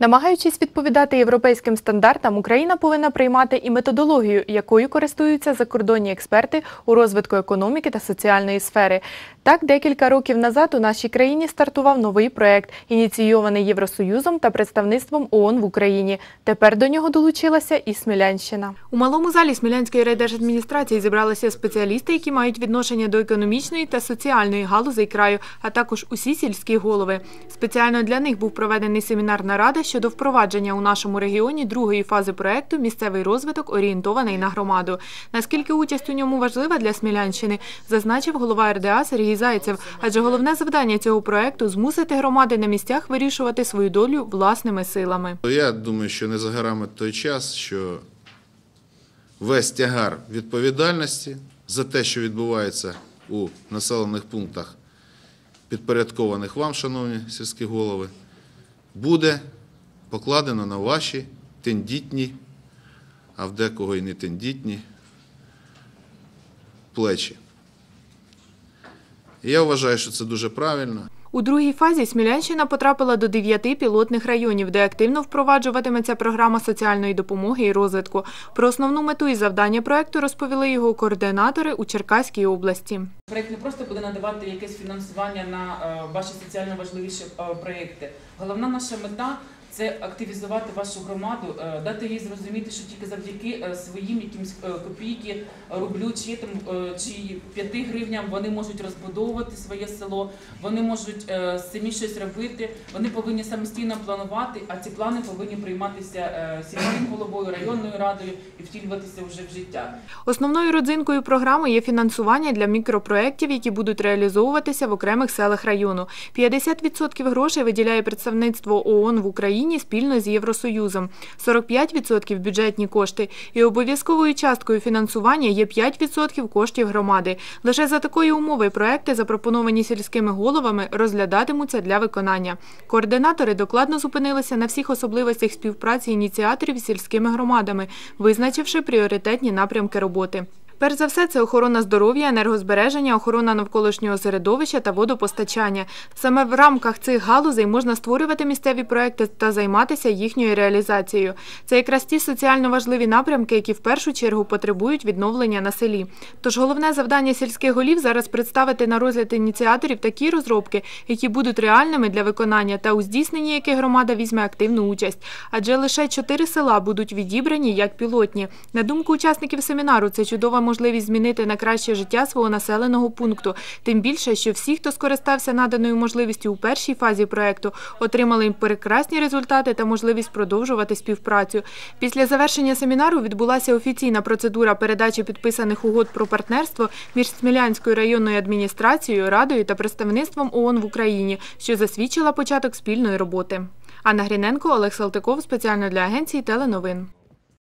Намагаючись відповідати європейським стандартам, Україна повинна приймати і методологію, якою користуються закордонні експерти у розвитку економіки та соціальної сфери. Так, декілька років назад у нашій країні стартував новий проект, ініційований Євросоюзом та представництвом ООН в Україні. Тепер до нього долучилася і Смілянщина. У малому залі Смілянської райдержадміністрації зібралися спеціалісти, які мають відношення до економічної та соціальної галузей краю, а також усі сільські голови. Спеціально для них був проведений семінар нарада щодо впровадження у нашому регіоні другої фази проекту Місцевий розвиток орієнтований на громаду. Наскільки участь у ньому важлива для Смілянщини, зазначив голова РДА Сергій Зайцев. Адже головне завдання цього проекту змусити громади на місцях вирішувати свою долю власними силами. Я думаю, що не за горами той час, що весь тягар відповідальності за те, що відбувається у населених пунктах, підпорядкованих вам, шановні сільські голови, буде покладено на ваші тендітні, а в декого і не тендітні плечі. І я вважаю, що це дуже правильно. У другій фазі Смілянщина потрапила до дев'яти пілотних районів, де активно впроваджуватиметься програма соціальної допомоги і розвитку. Про основну мету і завдання проекту розповіли його координатори у Черкаській області. Проект не просто буде надавати якесь фінансування на е, ваші соціально важливіші е, проекти. Головна наша мета це активізувати вашу громаду, е, дати їй зрозуміти, що тільки завдяки е, своїм якимсь е, копійки, рублю чи там чи п'яти гривням вони можуть розбудовувати своє село, вони можуть самі щось робити. Вони повинні самостійно планувати, а ці плани повинні прийматися сільським головою, районною радою і втілюватися вже в життя. Основною родзинкою програми є фінансування для мікропроєктів, які будуть реалізовуватися в окремих селах району. 50% грошей виділяє представництво ООН в Україні спільно з Євросоюзом, 45% – бюджетні кошти. І обов'язковою часткою фінансування є 5% коштів громади. Лише за такої умови проекти, запропоновані сільськими головами, розглядатимуться для виконання. Координатори докладно зупинилися на всіх особливостях співпраці ініціаторів з сільськими громадами, визначивши пріоритетні напрямки роботи. Перш за все, це охорона здоров'я, енергозбереження, охорона навколишнього середовища та водопостачання. Саме в рамках цих галузей можна створювати місцеві проекти та займатися їхньою реалізацією. Це якраз ті соціально важливі напрямки, які в першу чергу потребують відновлення на селі. Тож головне завдання сільських голів зараз представити на розгляд ініціаторів такі розробки, які будуть реальними для виконання та у здійсненні яких громада візьме активну участь. Адже лише чотири села будуть відібрані як пілотні. На думку учасників семінару, це чудова можливість змінити на краще життя свого населеного пункту. Тим більше, що всі, хто скористався наданою можливістю у першій фазі проекту, отримали прекрасні результати та можливість продовжувати співпрацю. Після завершення семінару відбулася офіційна процедура передачі підписаних угод про партнерство між Смілянською районною адміністрацією, радою та представництвом ООН в Україні, що засвідчила початок спільної роботи. Анна Гріненко, Олег Салтиков спеціально для агенції Теленовин.